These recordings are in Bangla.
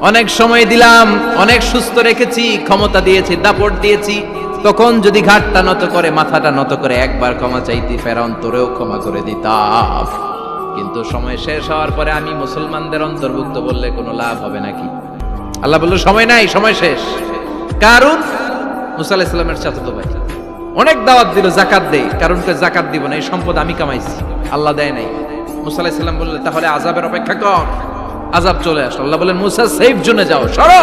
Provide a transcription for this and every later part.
অনেক সময় দিলাম, অনেক সুস্থ রেখেছি, ক্ষমতা দিয়েছি, দাপট দিয়েছি। তখন যদি ঘাটটা নত করে, মাথাটা নত করে, একবার ক্ষমা চাইতি, ফেরাউন তোরেও ক্ষমা করে দিতাম। কিন্তু সময় শেষ হওয়ার পরে আমি মুসলমানদের অন্তর্ভুক্ত বললে কোনো লাভ হবে নাকি? আল্লাহ বলল, সময় নাই, সময় শেষ। কারণ? মুসা আলাহিসাল্লামের চাচাতো ভাই। অনেক দাওয়াত দিল, জাকাত দে কারণ কে জাকাত দিব না, এই সম্পদ আমি কামাইছি। আল্লাহ দেয় নাই। মুসা আলাহিসাল্লাম বললে, তাহলে আজাবের অপেক্ষা কর। আজাব চলে আসলো। আল্লাহ বলেন, মুসা সেফ জোনে যাও, সরো।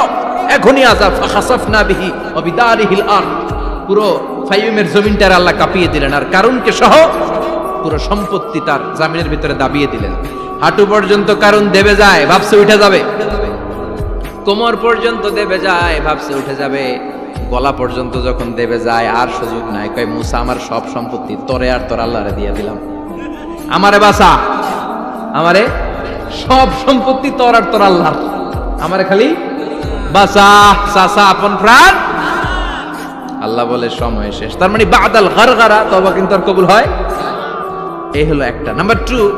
এখনই আজাব ফাখাসাফনা বিহি ওয়া বিদারিহিল আরদ। পুরো ফাইমের জমিনটার আল্লাহ কাঁপিয়ে দিলেন। আর কারণকে সহ পুরো সম্পত্তি তার জামিনের ভিতরে দাবিয়ে দিলেন। হাঁটু পর্যন্ত কারণ দেবে যায়, ভাবছে উঠে যাবে। কোমর পর্যন্ত দেবে যায়, ভাবছে উঠে যাবে। গলা পর্যন্ত যখন দেবে যায়, আর সুযোগ নাই। কয়, মুসা, আমার সব সম্পত্তি তরে আর তোর আল্লাহরে দিয়ে দিলাম। আমারে বাসা আমারে সব সম্পত্তি তোর আর তোর আল্লাহ আমারে খালি বাসা সাসা আপন প্রাণ। আল্লাহ বলে, সময় শেষ। তার মানে বাদাল গারগারা তবা কিন্তু আর কবুল হয়। এই হলো একটা। নাম্বার টু,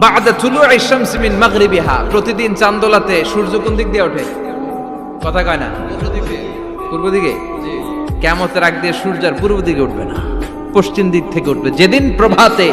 বাদা তুলু শামসি মিন মাগরিবিহা। প্রতিদিন চান্দোলাতে সূর্য কোন দিক দিয়ে ওঠে? কথা কয় না? পূর্ব দিকে? কেমতের আগ দিয়ে সূর্য আর পূর্ব দিকে উঠবে না। পশ্চিম দিক থেকে উঠবে। যেদিন প্রভাতে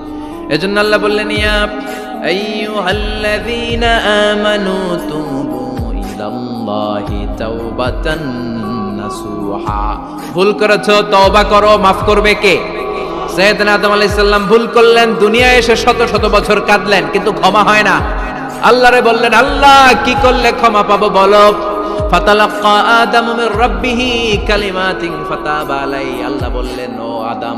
এজন্য আল্লাহ বললেন, ইয়া আইয়ুহাল্লাযীনা আমানু তুবু ইলাল্লাহি তাওবাতান নাসুহা। ভুল করেছ, তওবা করো, মাফ করবে কে? সৈয়দনা আদম আলাইহিস সালাম ভুল করলেন, দুনিয়ায় এসে শত শত বছর কাঁদলেন, কিন্তু ক্ষমা হয় না। আল্লাহরে বললেন, আল্লাহ, কি করলে ক্ষমা পাবো বলো? ফাতালাক্কা আদম মির রাব্বিহি কালিমাতিন ফাতাবা আলাই আল্লাহ বললেন, ও আদম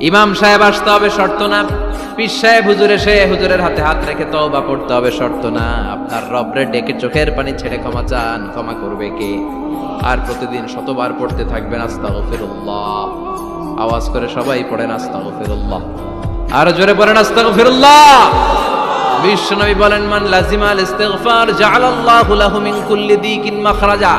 ইমাম সাহেব আসতে হবে, শর্ত না। পীর সাহেব হুজুর এসে হুজুরের হাতে হাত রেখে তওবা পড়তে হবে, শর্ত না। আপনার রবরে ডেকে চোখের পানি ছেড়ে ক্ষমা চান, ক্ষমা করবে কে? আর প্রতিদিন শতবার পড়তে থাকবেন, আস্তাগফিরুল্লাহ। আওয়াজ করে সবাই পড়েন, আস্তাগফিরুল্লাহ। আর জোরে পড়েন, আস্তাগফিরুল্লাহ। বিশ্বনবী বলেন, মান লাজিমাল ইস্তিগফার জাআলাল্লাহু লাহু মিন কুল্লি দিকিন মাখরাজা।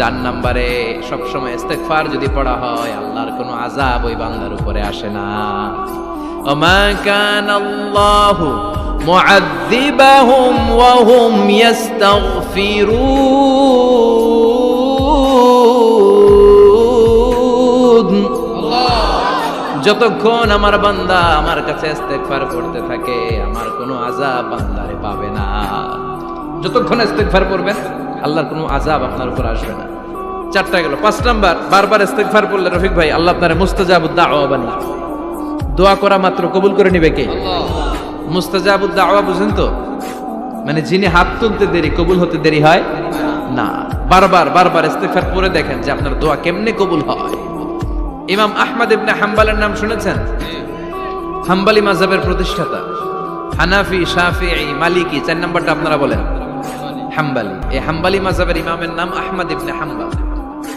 চার নম্বরে সবসময় ইস্তেগফার যদি পড়া হয়, আল্লাহর কোনো আজাব ওই বান্দার উপরে আসে না। আল্লাহু মুআযিবাহুম ওয়া হুম ইস্তাগফিরুন। যতক্ষণ আমার বান্দা আমার কাছে ইস্তেগফার করতে থাকে, আমার কোনো আজাব বান্দারে পাবে না। যতক্ষণ ইস্তেগফার করবেন আল্লাহর কোনো আজাব আপনার উপর আসবে না। চারটা গেল। পাঁচ নাম্বার, বারবার ইস্তেগফার করলে রফিক ভাই, আল্লাহ আপনার মুস্তাজাবুদ দাওয়া বানায় দোয়া করা মাত্র কবুল করে নিবে কে? মুস্তাজাবুদ দাওয়া বুঝেন তো? মানে যিনি হাত তুলতে দেরি, কবুল হতে দেরি হয় না। বারবার বারবার ইস্তেগফার পরে দেখেন যে আপনার দোয়া কেমনে কবুল হয়। ইমাম আহমদ ইবনে হাম্বালের নাম শুনেছেন? হাম্বালি মাযহাবের প্রতিষ্ঠাতা। হানাফি, শাফিঈ, মালিকি, চার নাম্বারটা আপনারা বলেন। হাম্বালি। এই হাম্বালি মাযহাবের ইমামের নাম আহমদ ইবনে হাম্বাল।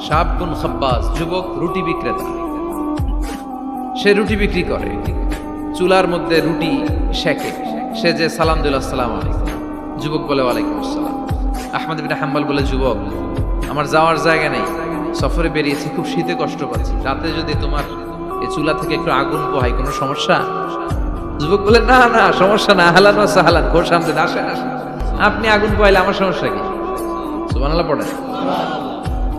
সাবগুন খাব্বাস যুবক, রুটি বিক্রেতা। সে রুটি বিক্রি করে। চুলার মধ্যে রুটি শেখে সে যে সালাম দিল, আসসালাম আলাইকুম। যুবক বলে, ওয়ালাইকুম আসসালাম। আহমদ বিন হাম্বাল বলে, যুবক, আমার যাওয়ার জায়গা নেই। সফরে বেরিয়েছি, খুব শীতে কষ্ট পাচ্ছি। রাতে যদি তোমার এই চুলা থেকে একটু আগুন পোহাই কোনো সমস্যা? যুবক বলে, না না, সমস্যা না। হালান সাহালান ঘোর সামনে আসেন আসেন। আপনি আগুন পোহাইলে আমার সমস্যা কি? সুবহানাল্লাহ, পড়েন।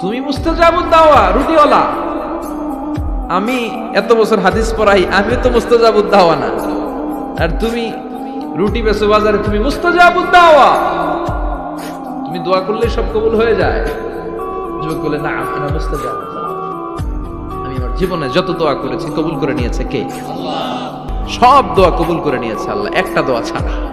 তুমি দাওয়া, রুটিওয়ালা। আমি এত বছর হাদিস পড়াই আমি তো মুস্তাজাবুদ দাওয়া না। আর তুমি রুটি বেচো বাজারে, তুমি মুস্তাজাবুদ দাওয়া। তুমি দোয়া করলে সব কবুল হয়ে যায়। যুবক বলে, না, আমি মুস্তাজাবুদ দাওয়া আমি আমার জীবনে যত দোয়া করেছি, কবুল করে নিয়েছে কে? সব দোয়া কবুল করে নিয়েছে আল্লাহ, একটা দোয়া ছাড়া।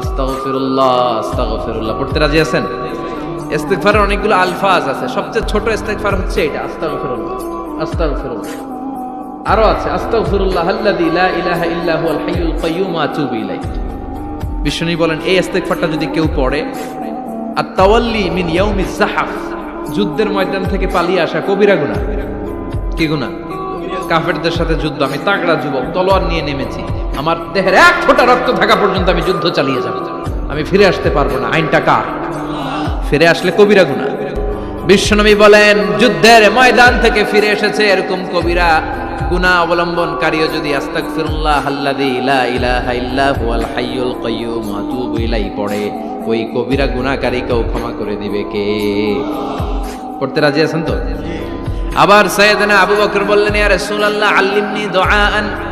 আস্তাগফিরুল্লাহ আস্তাগফিরুল্লাহ। পড়তে রাজি আছেন? ইস্তেগফারের অনেকগুলো আলফাজ আছে। সবচেয়ে ছোট ইস্তেগফার হচ্ছে এটা, আস্তাগফিরুল্লাহ আস্তাগফিরুল্লাহ। আরও আছে, আস্তাগফিরুল্লাহ আল্লাযী লা ইলাহা ইল্লা হুয়াল হাইয়ুল কাইয়্যুম, আতুবু ইলাইহি। বিশ্বনী বলেন, এই ইস্তেগফারটা যদি কেউ পড়ে আর তাওয়াল্লি মিন ইয়াউমিজ জাহাফ যুদ্ধের ময়দান থেকে পালিয়ে আসা কবিরা গুনাহ। কি গুণা কাফেরদের সাথে যুদ্ধ। আমি তাগড়া যুবক, তলোয়ার নিয়ে নেমেছি। আমার দেহের এক ফোঁটা রক্ত থাকা পর্যন্ত আমি যুদ্ধ চালিয়ে যাব। আমি ফিরে আসতে পারব না। আইনটা কার? ফিরে আসলে কবিরা গুণা। বিশ্বনবী বলেন, যুদ্ধের ময়দান থেকে ফিরে এসেছে এরকম কবিরা। গুনাহ অবলম্বনকারীও যদি আস্তাগফিরুল্লাহ আল্লাযী লা ইলাহা ইল্লা হুয়াল হাইয়ুল কাইয়্যুম আতুবু ইলাইহি পড়ে। ওই কবিরা গুনাহকারীকেও ক্ষমা করে দিবে কে? পড়তে রাজি আছেন তো? আবার সাইয়েদনা আবু বকর বললেন, ইয়া রাসূলুল্লাহ, আল্লিমনি দুআআন।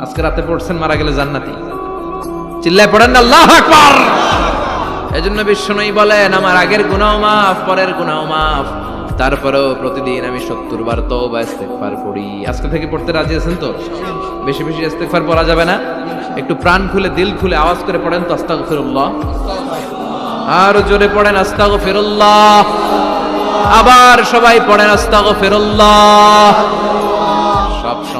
আজকে রাতে পড়ছেন মারা গেলে জান্নাতি। চিল্লায় পড়েন আল্লাহ আকবার। এজন্য বিষ্ণুই বলেন, আমার আগের গুনাহ মাফ, পরের গুনাহ মাফ। তারপরেও প্রতিদিন আমি সত্তর বার তওবা, ইস্তেগফার পড়ি আজকে থেকে পড়তে রাজি আছেন তো? বেশি বেশি ইস্তেগফার পড়া যাবে না। একটু প্রাণ খুলে, দিল খুলে আওয়াজ করে পড়েন তো, আস্তাগফিরুল্লাহ। আর জোরে পড়েন, আস্তাগফিরুল্লাহ। আবার সবাই পড়েন, আস্তাগফিরুল্লাহ। সব সময়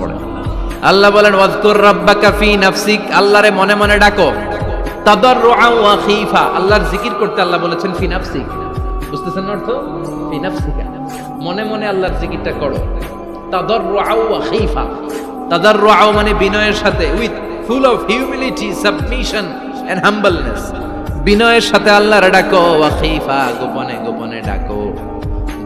পড়ে আল্লাহ বলেন, ওয়াজকুর রাব্বাকা ফি নাফসিক। আল্লাহরে মনে মনে ডাকো। তাদাররুআ ওয়া আল্লাহর জিকির করতে আল্লাহ বলেছেন, ফি নাফসিক। বুঝতেছেন অর্থ? ফি নাফসিকা। মনে মনে আল্লাহর জিকিরটা করো। তাদাররুআ ওয়া তাদাররুআ মানে বিনয়ের সাথে, with full of humility, submission and humbleness. বিনয়ের সাথে আল্লাহর ডাকো, ওয়া গোপনে গোপনে ডাকো।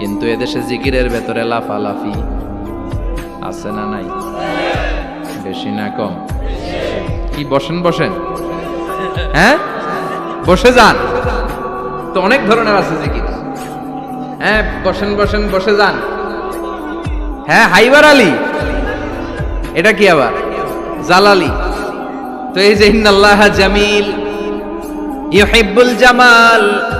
কিন্তু এদেশে জিকিরের ভেতরে লাফালাফি আছে না নাই? বেশি না কম। কি, বসেন বসেন। হ্যাঁ? বসে যান। তো অনেক ধরনের আছে জিকির। হ্যাঁ বসেন বসেন, বসে যান। হ্যাঁ হাইবার আলী। এটা কি আবার? জালালি। তো এই যে, ইন্নাল্লাহ জামিল, ইউহিব্বুল জামাল।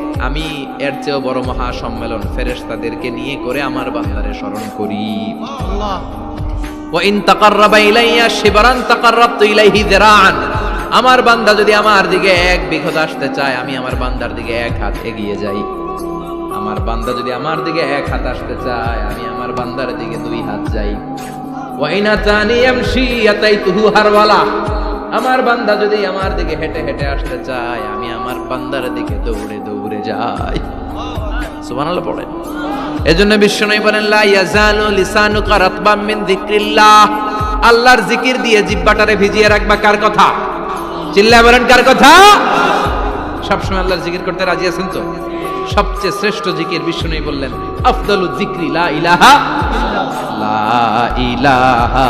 আমি এর চেয়েও বড় মহা সম্মেলন ফেরেশতাদেরকে নিয়ে করে আমার বান্দারে স্মরণ করি। ওয়াইন তাকাররাবা ইলাইয়া শিবরান তাকাররাবতু ইলাইহি যিরাআন। আমার বান্দা যদি আমার দিকে এক বিঘত আসতে চায় আমি আমার বান্দার দিকে এক হাত এগিয়ে যাই। আমার বান্দা যদি আমার দিকে এক হাত আসতে চায় আমি আমার বান্দার দিকে দুই হাত যাই। ওয়াইন আতানি ইয়ামশি আতাইতুহু হারওয়ালা। আমার বান্দা যদি আমার দিকে হেঁটে হেঁটে আসতে চায়, আমি আমার বান্দার দিকে দৌড়ে দৌড়ে যাই। সুবহানাল্লাহ পড়ে এজন্য বিশ্বনবী বলেন, লা ইয়াজালু লিসানুকা রাতবাম মিন যিকরিল্লাহ। আল্লাহর জিকির দিয়ে জিহ্বাটারে ভিজিয়ে রাখবা কার কথা? চিল্লায় বলেন, কার কথা? সবসময় আল্লাহর জিকির করতে রাজি আছেন তো? সবচেয়ে শ্রেষ্ঠ জিকির বিশ্বনবী বললেন, আফদালু যিকরি, লা ইলাহা লা ইলাহা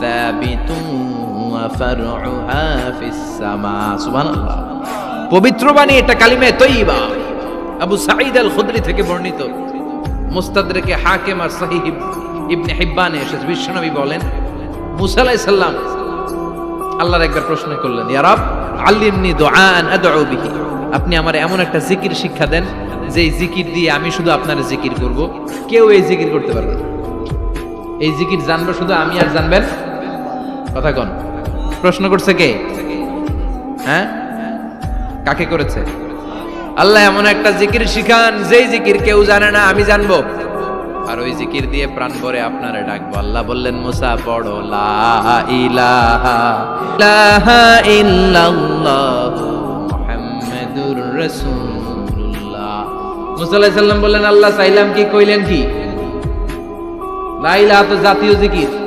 ثابت وفرعها في السماء سبحان الله পবিত্র বাণী এটা কালিমে তৈবা আবু সাঈদ আল খুদরি থেকে বর্ণিত মুস্তাদরেকে হাকিম আর সাহিহ ইবনে হিব্বানে এসেছে বিশ্বনবী বলেন মুসা আলাইহিস সালাম আল্লাহর একবার প্রশ্ন করলেন ইয়া রব আল্লিমনি দুআন আদউ বিহি আপনি আমার এমন একটা জিকির শিক্ষা দেন যে এই জিকির দিয়ে আমি শুধু আপনার জিকির করব কেউ এই জিকির করতে পারবে না এই জিকির জানবো শুধু আমি আর জানবেন কথা কন। প্রশ্ন করছে কে? হ্যাঁ? কাকে করেছে? আল্লাহ এমন একটা জিকির শিখান, যেই জিকির কেউ জানে না, আমি জানব। আর ওই জিকির দিয়ে প্রাণ ভরে আপনারে ডাকবো। আল্লাহ বললেন, মুসা, পড়ো, লা ইলাহা বললেন, আল্লাহ চাইলাম কি, কইলেন কি? লা ইলাহা, তো জাতীয় জিকির।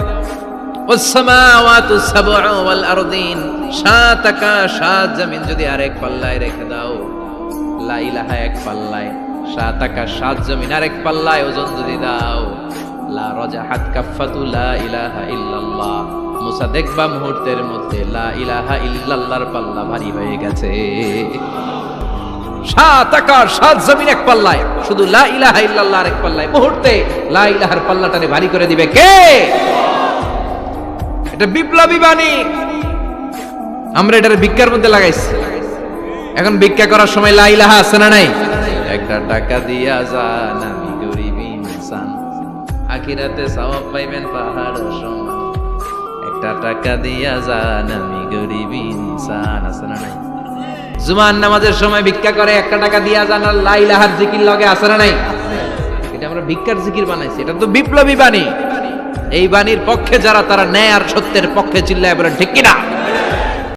ওয়াসসামাওয়াতু সাবউ সাত জমিন যদি আরেক পাল্লায় রেখে দাও, লা ইলাহা এক পাল্লায়, সাত আকাশ, সাত জমিন আরেক পাল্লায় ওজন যদি দাও, লা ইলাহা মুসা দেখবা মুহূর্তের মধ্যে লা ইলাহা পাল্লা ভারী হয়ে গেছে। সাত জমিন এক পাল্লায়, শুধু লা ইলাহা পাল্লায়, মুহূর্তে ভারী করে দিবে কে? এটা বিপ্লবী বাণী। আমরা এটার ভিক্ষার মধ্যে লাগাইছি। এখন ভিক্ষা করার সময় লা ইলাহা আছে না নাই? একটা টাকা দিয়া যান, আমি গরিব ইনসান। আখিরাতে সওয়াব পাইবেন পাহাড় সমান একটা টাকা দিয়া যান, আমি গরিব ইনসান, আছে না নাই? জুমান নামাজের সময় ভিক্ষা করে একটা টাকা দিয়া যান আর লা ইলাহার জিকির লগে আছে না নাই? এটা আমরা ভিক্ষার জিকির বানাইছি, এটা তো বিপ্লবী বাণী। এই বাণীর পক্ষে যারা তারা ন্যায় আর সত্যের পক্ষে চিল্লায় বলেন ঠিক কিনা?